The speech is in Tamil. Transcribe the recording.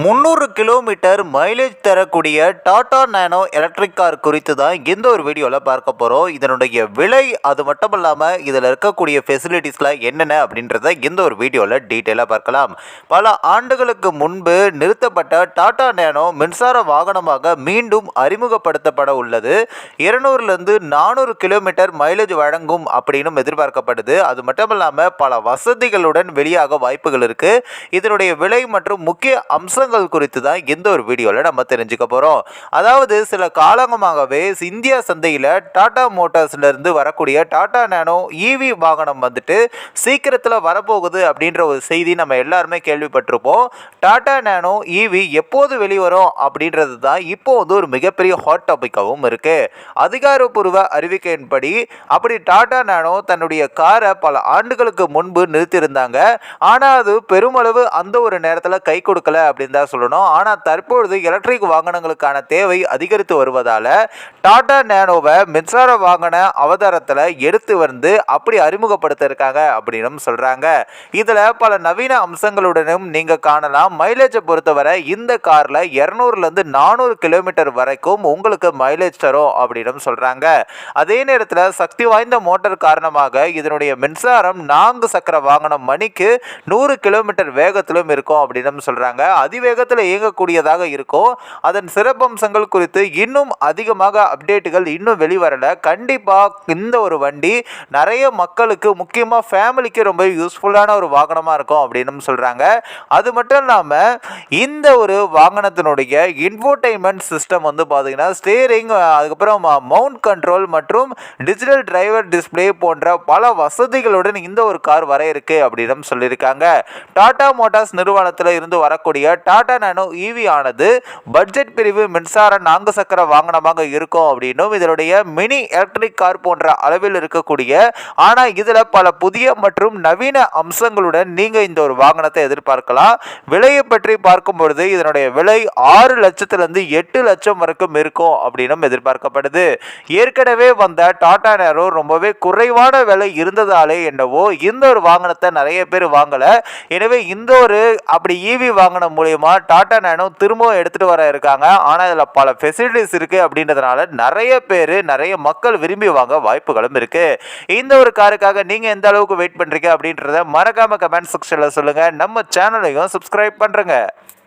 முந்நூறு கிலோமீட்டர் மைலேஜ் தரக்கூடிய டாடா நேனோ எலக்ட்ரிக் கார் குறித்து தான் இந்த ஒரு வீடியோவில் பார்க்க போகிறோம் இதனுடைய விலை அது மட்டும் இல்லாமல் இதில் இருக்கக்கூடிய ஃபெசிலிட்டிஸ்லாம் என்னென்ன அப்படின்றத இந்த ஒரு வீடியோவில் டீட்டெயிலாக பார்க்கலாம். பல ஆண்டுகளுக்கு முன்பு நிறுத்தப்பட்ட டாடா நேனோ மின்சார வாகனமாக மீண்டும் அறிமுகப்படுத்தப்பட உள்ளது. இருநூறுலேருந்து நானூறு கிலோமீட்டர் மைலேஜ் வழங்கும் அப்படின்னு எதிர்பார்க்கப்படுது. அது மட்டும் இல்லாமல் பல வசதிகளுடன் வெளியாக வாய்ப்புகள் இருக்குது இதனுடைய விலை மற்றும் முக்கிய அம்சங்கள் குறித்து தான் இந்த ஒரு வீடியோவில் நம்ம தெரிஞ்சுக்க போகிறோம் அதாவது சில காலங்கமாகவே இந்தியா சந்தையில் டாடா மோட்டார்ஸ்லேருந்து வரக்கூடிய டாடா நேனோ ஈவி வாகனம் வந்துட்டு சீக்கிரத்தில் வரப்போகுது அப்படின்ற ஒரு செய்தி நம்ம எல்லாருமே கேள்விப்பட்டிருப்போம். டாடா நேனோ ஈவி எப்போது வெளிவரும் அப்படின்றது தான் இப்போ வந்து ஒரு மிகப்பெரிய ஹாட் டாப்பிக்காகவும் இருக்குது அதிகாரப்பூர்வ அறிவிக்கையின்படி அப்படி டாடா நேனோ தன்னுடைய காரை பல ஆண்டுகளுக்கு முன்பு நிறுத்தியிருந்தாங்க. ஆனால் அது பெருமளவு அந்த ஒரு நேரத்தில் கை கொடுக்கல அப்படின்னு தான் சொல்லணும். ஆனால் தற்பொழுது எலக்ட்ரிக் வாகனங்களுக்கான தேவை அதிகரித்து வருவதால் டாடா நேனோவை மின்சார வாகன அவதாரத்தில் எடுத்து வந்து அப்படி அறிமுகப்படுத்த இருக்காங்க அப்படின்னு சொல்கிறாங்க இதில் பல நவீன அம்சங்களுடனும் நீங்கள் காணலாம். மைலேஜை பொறுத்தவரை இந்த காரில் இரநூறுலேருந்து நானூறு கிலோமீட்டர் வரைக்கும் உங்களுக்கு மைலேஜ் தரும் அப்படின்னு சொல்கிறாங்க அதே நேரத்தில் சக்தி வாய்ந்த மோட்டார் காரணமாக இதனுடைய மின்சாரம் நான்கு சக்கர வாகனம் மணிக்கு நூறு கிலோமீட்டர் வேகத்திலும் இருக்கும் அப்படின்னு சொல்கிறாங்க அது அதிவேகத்தில் இயங்கக்கூடியதாக இருக்கும் அதன் சிறப்பம்சங்கள் குறித்து இன்னும் அதிகமாக அப்டேட்டுகள் இன்னும் வெளிவரல. கண்டிப்பாக இந்த ஒரு வண்டி நிறைய மக்களுக்கு முக்கியமாக ஃபேமிலிக்கு ரொம்ப யூஸ்ஃபுல்லான ஒரு வாகனமாக இருக்கும் அப்படின்னு சொல்கிறாங்க அது மட்டும் இல்லாமல் இந்த ஒரு வாகனத்தினுடைய இன்ஃபோர்டைன்மெண்ட் சிஸ்டம் வந்து பார்த்தீங்கன்னா ஸ்டேரிங் அதுக்கப்புறம் மவுண்ட் கண்ட்ரோல் மற்றும் டிஜிட்டல் டிரைவர் டிஸ்ப்ளே போன்ற பல வசதிகளுடன் இந்த ஒரு கார் வர இருக்கு அப்படின்னு சொல்லியிருக்காங்க. டாடா மோட்டார்ஸ் நிறுவனத்தில் இருந்து வரக்கூடிய டாடா நானோ ஈவி ஆனது பட்ஜெட் பிரிவு மின்சார நான்கு சக்கர வாகனமாக இருக்கும் அப்படின்னும் இதனுடைய மினி எலக்ட்ரிக் கார் போன்ற அளவில் இருக்கக்கூடிய ஆனால் இதில் பல புதிய மற்றும் நவீன அம்சங்களுடன் நீங்கள் இந்த ஒரு வாகனத்தை எதிர்பார்க்கலாம். விலையை பற்றி பார்க்கும் பொழுது இதனுடைய விலை ஆறு லட்சத்திலிருந்து எட்டு லட்சம் வரைக்கும் இருக்கும் அப்படின்னும் எதிர்பார்க்கப்படுது. ஏற்கனவே வந்த டாடா நேரோ ரொம்பவே குறைவான விலை இருந்ததாலே என்னவோ இந்த ஒரு வாகனத்தை நிறைய பேர் வாங்கலை. எனவே இந்த ஒரு அப்படி ஈவி வாகனம் மூலயமா டாடா நேனோ திரும்பவும் எடுத்துகிட்டு வர இருக்காங்க. ஆனால் இதில் பல ஃபெசிலிட்டிஸ் இருக்குது அப்படின்றதுனால நிறைய பேர் நிறைய மக்கள் விரும்பி வாங்க வாய்ப்புகளும் இருக்குது இந்த ஒரு காருக்காக நீங்கள் எந்த அளவுக்கு வெயிட் பண்ணுறீங்க அப்படின்றத மறக்காமல் கமெண்ட் செக்ஷனில் சொல்லுங்கள் நம்ம சேனலையும் சப்ஸ்கிரைப் பண்ணுறேங்க